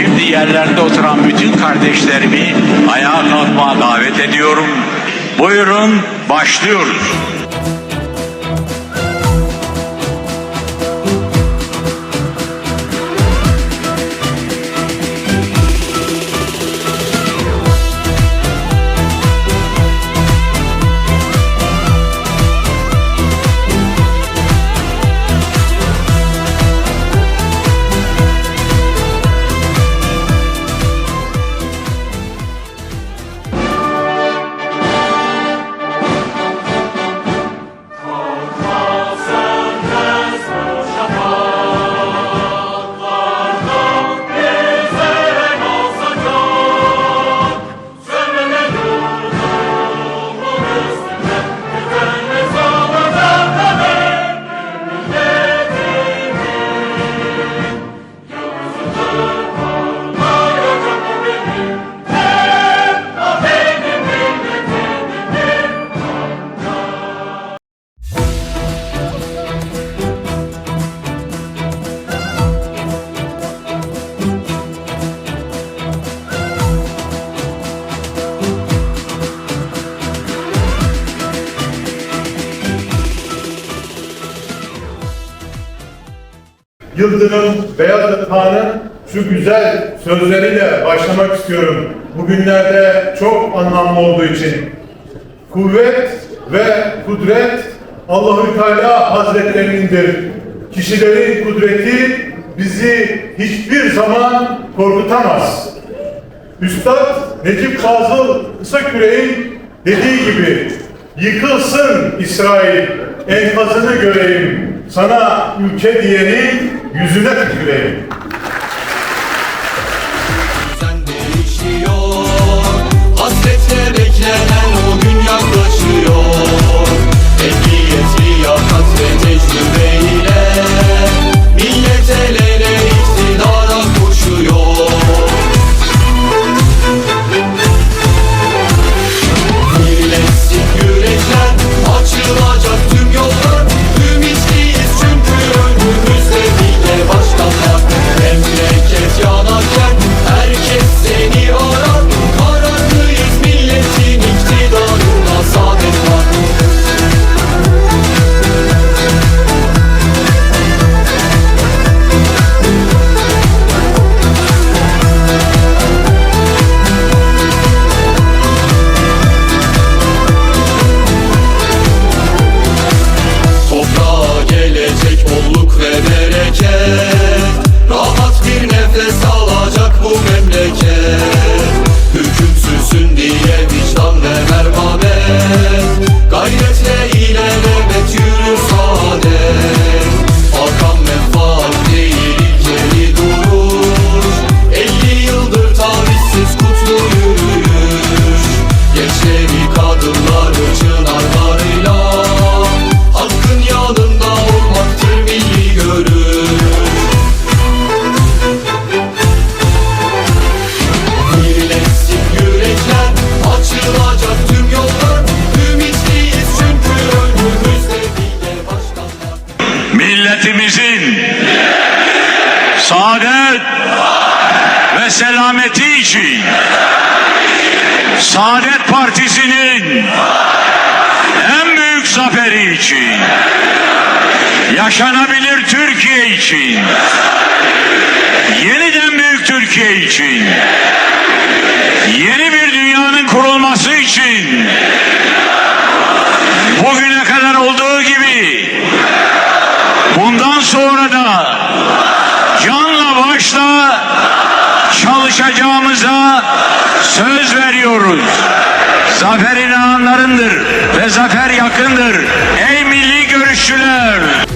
Şimdi yerlerde oturan bütün kardeşlerimi ayağa kalkmaya davet ediyorum. Buyurun başlıyoruz. Yıldırım Beyaz Atağan'ın şu güzel sözleriyle başlamak istiyorum. Bugünlerde çok anlamlı olduğu için. Kuvvet ve kudret Allahü Teala Hazretlerinindir. Kişilerin kudreti bizi hiçbir zaman korkutamaz. Üstad Necip Fazıl Kısaküre'nin dediği gibi yıkılsın İsrail enkazını göreyim sana ülke diyenin 그래. Selameti için. Saadet Partisi'nin en büyük zaferi için. Yaşanabilir Türkiye için. Yeniden büyük Türkiye için. Yeni bir dünyanın kurulması için söz veriyoruz. Zaferin anlarındır ve zafer yakındır. Ey milli görüşçüler!